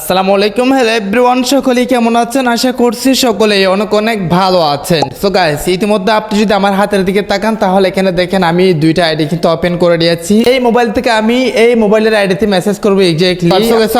আসসালামু আলাইকুম। Hello everyone সকলেই কেমন আছেন? আশা করছি সকলেই অনেক অনেক ভালো আছেন। সো গাইস ইতিমধ্যে আপনি যদি আমার হাতের দিকে তাকান, তাহলে এখানে দেখেন আমি দুইটা আইডি কিন্তু ওপেন করে দিয়েছি। এই মোবাইল থেকে আমি এই মোবাইলের আইডিতে মেসেজ করব এক্স্যাক্টলি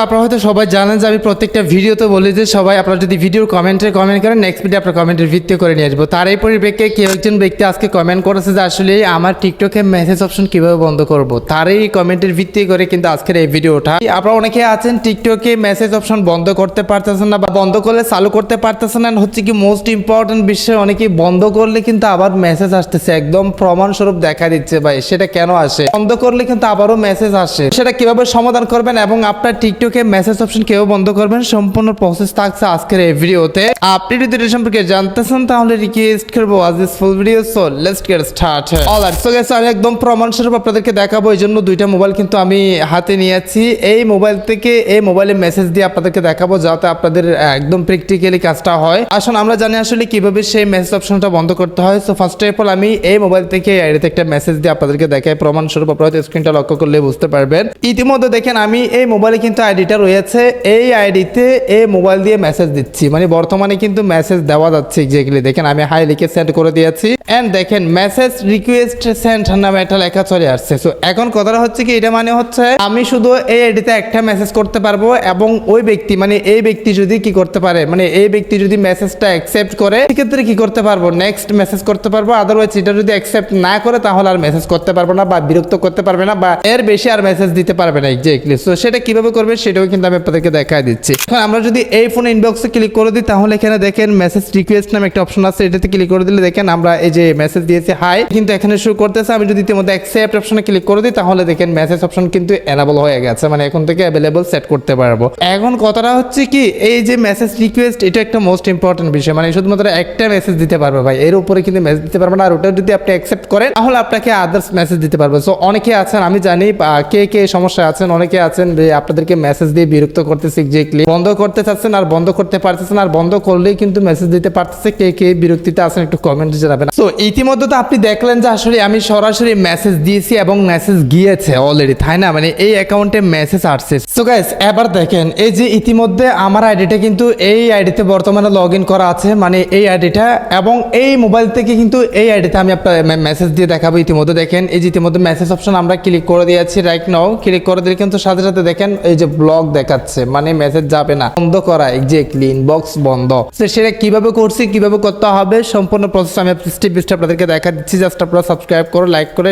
আপনারা হয়তো সবাই জানেন যে আমি প্রত্যেকটা ভিডিওতে বলি যে সবাই আপনারা যদি ভিডিওর কমেন্টে কমেন্ট করেন নেক্সট ভিডিও আপনার কমেন্টের ভিত্তি করে নিয়ে আসব। তার এই পরিপ্রেক্ষে কেউ একজন ব্যক্তি আজকে কমেন্ট করেছে যে আসলে আমার টিকটকে মেসেজ অপশন কীভাবে বন্ধ করব। তারই কমেন্টের ভিত্তি করে কিন্তু আজকের এই ভিডিওটা আপনারা অনেকে আছেন টিকটকে মেসেজ অপশন বন্ধ করতে পারতেছেন না বা বন্ধ করলে চালু করতে পারতেছেন না, হচ্ছে কি মোস্ট ইম্পর্টেন্ট বিষয় অনেকেই বন্ধ করলে কিন্তু আবার মেসেজ আসতেছে। একদম প্রমাণস্বরূপ দেখা দিচ্ছে ভাই, সেটা কেন আসে? বন্ধ করলে কিন্তু আবারও মেসেজ আসে। সেটা কীভাবে সমাধান করবেন এবং আপনার টিকটকে মেসেজ অপশন কীভাবে বন্ধ করবেন, সম্পূর্ণ প্রসেস থাকছে আজকের এই ভিডিওতে। আপনি যদি এটা সম্পর্কে জানতে চান তাহলে রিকোয়েস্ট করব আজ this full video so let's get start alright so guys আমি একদম প্রমাণস্বরূপ আপনাদেরকে দেখাবো, এই জন্য দুইটা মোবাইল কিন্তু আমি হাতে নিয়েছি। এই মোবাইল থেকে, এই মোবাইলে মেসেজ আপনাদেরকে দেখাবো যাতে আপনাদের একদম প্র্যাকটিক্যালি কাজটা হয়। আসুন, আমরা জানি আসলে কীভাবে সেই মেসেজ অপশনটা বন্ধ করতে হয়। সো ফার্স্ট অফ অল আমি এই মোবাইল থেকে আইডিতে একটা মেসেজ দিয়ে আপনাদেরকে দেখাই। প্রমাণস্বরূপ আপনারা স্ক্রিনটা লক্ষ্য করলে বুঝতে পারবেন। ইতিমধ্যে দেখেন, আমি এই মোবাইলে কিন্তু আইডিটা রয়েছে। এই আইডিতে এই মোবাইল দিয়ে মেসেজ দিচ্ছি। মানে বর্তমানে কিন্তু মেসেজ দেওয়া যাচ্ছে এক্স্যাক্টলি দেখেন, আমি হাই লিখে সেন্ড করে দিয়েছি। এন্ড দেখেন মেসেজ রিকোয়েস্ট সেন্ড নামে একটা লেখা চলে আসছে। সো এখন কথাটা হচ্ছে কি, এটা মানে হচ্ছে আমি শুধু এই আইডিতে একটা মেসেজ করতে পারব এবং ওই ব্যক্তি মানে এই ব্যক্তি যদি কি করতে পারে মানে এই ব্যক্তি যদি মেসেজটা অ্যাকসেপ্ট করে, সেক্ষেত্রে কি করতে পারব? নেক্সট মেসেজ করতে পারব। আদারওয়াইজ এটা যদি অ্যাকসেপ্ট না করে, তাহলে আর মেসেজ করতে পারব না বা বিরক্ত করতে পারবে না বা এর বেশি আর মেসেজ দিতে পারবে না এক্স্যাক্টলি সো সেটা কীভাবে করবে সেটাও কিন্তু আমি আপনাদেরকে দেখাই দিচ্ছি। এখন আমরা যদি এই ফোন ইনবক্সে ক্লিক করে দিই, তাহলে এখানে দেখেন মেসেজ রিকোয়েস্ট নামে একটা অপশন আছে। এটাতে ক্লিক করে দিলে দেখেন আমরা এই যে মেসেজ দিয়েছি হাই কিন্তু এখানে শুরু করতেছে। আমি যদি ইতিমধ্যে অ্যাকসেপ্ট অপশনে ক্লিক করে দিই, তাহলে দেখেন মেসেজ অপশন কিন্তু এনাবল হয়ে গেছে। মানে এখন থেকে অ্যাভেলেবল সেট করতে পারব। এখন কথাটা হচ্ছে কি, এই যে মেসেজ রিকোয়েস্ট এটা একটা মোস্ট ইম্পর্টেন্ট বিষয়। মানে শুধুমাত্র একটা মেসেজ দিতে পারবে ভাই। এর উপরে কিন্তু মেসেজ দিতে পারবে না। আর ওটা যদি আপনি অ্যাকসেপ্ট করেন, তাহলে আপনাকে আদার্স মেসেজ দিতে পারবে। সো অনেকে আছেন, আমি জানি কে কে সমস্যা আছেন, অনেকে আছেন যে আপনাদেরকে মেসেজ দিয়ে বিরক্ত করতেছে এক্স্যাক্টলি বন্ধ করতে চাচ্ছেন আর বন্ধ করতে পারতেছেন আর বন্ধ করলেই কিন্তু মেসেজ দিতে পারতেছে কে কে বিরক্তিতে আছেন, একটু কমেন্টে জানাবেন। সো ইতিমধ্যে তো আপনি দেখলেন যে আসলে আমি সরাসরি মেসেজ দিয়েছি এবং মেসেজ গিয়েছে অলরেডি তাই না? মানে এই অ্যাকাউন্টে মেসেজ আসছে। সো গাইস এবার দেখেন এই যে ইতিমধ্যে আমার আইডিটা কিন্তু এই আইডিতে বর্তমানে লগ করা আছে মানে এই আইডিটা এবং এই মোবাইল থেকে কিন্তু এই আইডিতে আমি আপনার মেসেজ দিয়ে দেখাবো ইতিমধ্যে। দেখেন, এই যে ইতিমধ্যে মেসেজ অপশন আমরা ক্লিক করে দিয়েছি রাইট নাও ক্লিক করে দিলে কিন্তু সাথে সাথে দেখেন এই যে ব্লক দেখাচ্ছে মানে মেসেজ যাবে না। বন্ধ করা এক্স্যাক্টলি ইনবক্স বন্ধ। সেটা কীভাবে করছি, কীভাবে করতে হবে, সম্পূর্ণ প্রসেস আমি স্টেপ বাই স্টেপ আপনাদেরকে দেখা দিচ্ছি। জাস্ট আপনারা সাবস্ক্রাইব করো লাইক করে।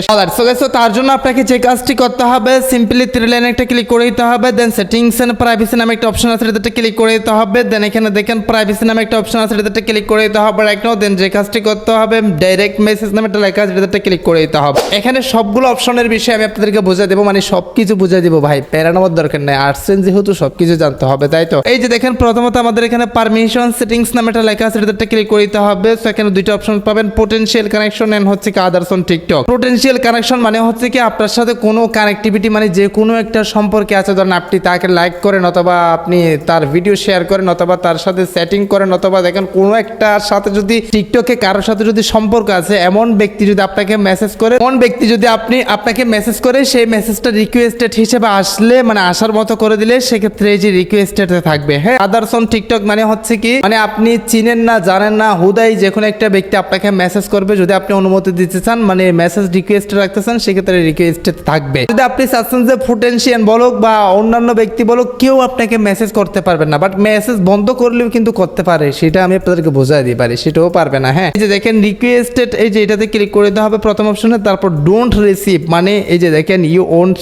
তার জন্য আপনাকে যে কাজটি করতে হবে সিম্পলি থ্রি লাইন একটা ক্লিক করে দিতে হবে দেন সেটিংস এন্ড প্রাইভেসি নামে একটা অপশন আছে, এটাতে ক্লিক করে দিতে হবে। দেন এখানে দেখেন প্রাইভেসি নামে একটা অপশন আছে, এটাতে ক্লিক করে দিতে হবে রাইট নাও দেন যে কাজটি করতে হবে ডাইরেক্ট মেসেজ নামে একটা লেখা আছে, এটাতে ক্লিক করে দিতে হবে। এখানে সবগুলো অপশনের বিষয়ে আমি আপনাদেরকে বুঝিয়ে দেবো মানে সব কিছু বুঝিয়ে দেবো ভাই। প্যারা নেওয়ার দরকার নেই আর্টসেন যেহেতু সব কিছু জানতে হবে, তাই তো? এই যে দেখেন, প্রথমত আমাদের এখানে পারমিশন সেটিংস নামে একটা লেখা আছে, এটাতে ক্লিক করে দিতে হবে। সো এখানে দুইটা অপশন পাবেন পোটেনশিয়াল কানেকশন এন্ড হচ্ছে কি others on TikTok potential connection মানে হচ্ছে কি আপনার সাথে কোনো কানেক্টিভিটি মানে যে কোনো একটা সম্পর্কে আছে, ধরেন আপনি তাকে লাইক করেন অথবা আপনি তার ভিডিও শেয়ার করেন অথবা তার সাথে সেটিং করেন অথবা দেখেন কোনো একটা সাথে যদি টিকটকে কারোর সাথে যদি সম্পর্ক আছে, এমন ব্যক্তি যদি আপনাকে মেসেজ করে, এমন ব্যক্তি যদি আপনি, আপনাকে মেসেজ করে, সেই মেসেজটা রিকোয়েস্টেড হিসেবে আসলে মানে আসার মতো করে দিলে সেক্ষেত্রে এই যে রিকোয়েস্টেড থাকবে। হ্যাঁ আদার্স অন টিকটক মানে হচ্ছে কি মানে আপনি চিনেন না, জানেন না, হুদাই যে কোনো একটা ব্যক্তি আপনাকে মেসেজ করবে, যদি আপনি অনুমতি দিতে চান মানে মেসেজ রিকোয়েস্ট রাখতে চান, সেক্ষেত্রে রিকোয়েস্টেড থাকবে। যদি আপনি চাচ্ছেন যে ফুটেন্সিয়ান বলুক বা অন্যান্য ব্যক্তি বলুক, কেউ আপনাকে মেসেজ করতে পারবে না বাট মেসেজ বন্ধ করলেও কিন্তু করতে পারে, সেটা আমি আপনাদেরকে বোঝাই দিই পারি, সেটাও পারবে না হ্যাঁ। এই যে দেখেন রিকোয়েস্টেড এই যে এটাতে ক্লিক করে দিতে হবে প্রথম অপশনে তারপর ডোন্ট রিসিভ মানে এই যে দেখেন you won't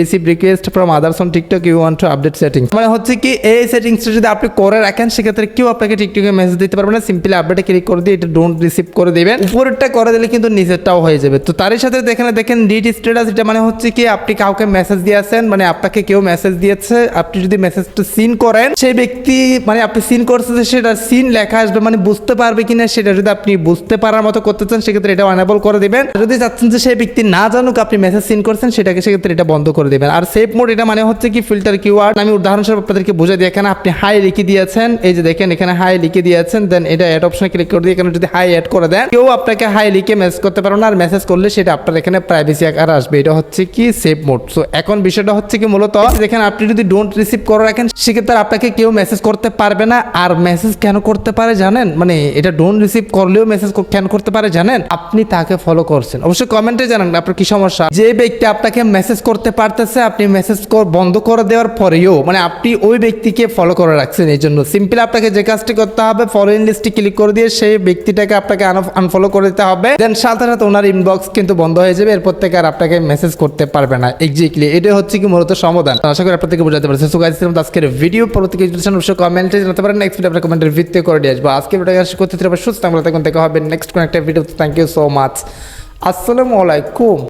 receive request from others on TikTok you want to update settings মানে হচ্ছে কি, এই সেটিংসটা যদি আপনি করে রাখেন, সেক্ষেত্রে কেউ আপনাকে টিকটকে মেসেজ দিতে পারবে না সিম্পলি আপডেটে ক্লিক করে দিয়ে এটা ডোন্ট রিসিভ করে দিবেন। উপরেরটা করে দিলে কিন্তু নিচেরটাও হয়ে যাবে। তো তারই সাথে দেখেন দেখেন ডিট স্ট্যাটাস এটা মানে হচ্ছে কি, আপনি কাউকে মেসেজ দিয়েছেন মানে আপনাকে কেউ মেসেজ দিয়েছে, আপনি যদি মেসেজটা সিন করেন, সেই ব্যক্তি মানে আপনি সিন করছেন সেটা সিন লেখা আসবে মানে বুঝতে পারবে কিনা সেটা যদি আপনি বুঝতে পারার মতো করতে চান, সেক্ষেত্রে এটা অনেবল করে দিবেন। যদি চাচ্ছেন যে সেই ব্যক্তি না জানুক, আপনি মেসেজ সিন করছেন, সেটাকে সেক্ষেত্রে এটা বন্ধ করে দিবেন। আর সেভ মোড এটা মানে হচ্ছে কি ফিল্টার কিওয়ার্ড আমি উদাহরণস্বরূপ আপনাদেরকে বুঝে দিই, এখানে আপনি হাই লিখে দিয়েছেন, এই যে দেখেন এখানে হাই লিখে দিয়েছেন দেন এটা অ্যাড অপশনে ক্লিক করে দিয়ে এখানে যদি হাই অ্যাড করে দেন, কেউ আপনাকে হাই লিখে মেসেজ করতে পারো না, আর মেসেজ করলে সেটা আপনার এখানে প্রাইভেসি আকার আসবে। এটা হচ্ছে কি সেভ মোড সো এখন বিষয়টা হচ্ছে কি, মূলত দেখেন, আপনি যদি ডোন্ট রিসিভ করে রাখেন, সেক্ষেত্রে আপনাকে কেউ মেসেজ করতে পারবে না। আর মেসেজ কেন করতে পারে জানেন? মানে এটা ডোন্ট রিসিভ করলেও মেসেজ কেন করতে পারে জানেন? আপনি তাকে ফলো করছেন। অবশ্যই কমেন্টে জানান আপনার কি সমস্যা। যে ব্যক্তি আপনাকে মেসেজ করতে পারতেছে, আপনি মেসেজ বন্ধ করে দেওয়ার পরেও মানে আপনি ওই ব্যক্তিকে ফলো করে রাখছেন এই জন্য সিম্পল আপনাকে যে কাজটি করতে হবে ফলোইং লিস্টে ক্লিক করে দিয়ে সেই ব্যক্তিটাকে আপনাকে আনফলো করে দিতে হবে। দেন সাথে সাথে ওনার ইনবক্স কিন্তু বন্ধ হয়ে যাবে, এরপর থেকে আর আপনাকে মেসেজ করতে পারবে না। এক্স্যাক্টলি এটা হচ্ছে কি মূলত সমাধান। আশা করি আপনাদেরকে বোঝাতে পারছি। তো আজকের ভিডিও পরবর্তী কিছু অবশ্যই কমেন্টে জানাতে পারেন নেক্সট ভিডিও আপনার কমেন্টের ভিত্তি করে দিয়ে আসব। আজকে ভিডিও শেষ করতে সুস্থ আমরা তখন দেখা হবে নেক্সট কোন একটা video thank you so much আসসালামু আলাইকুম।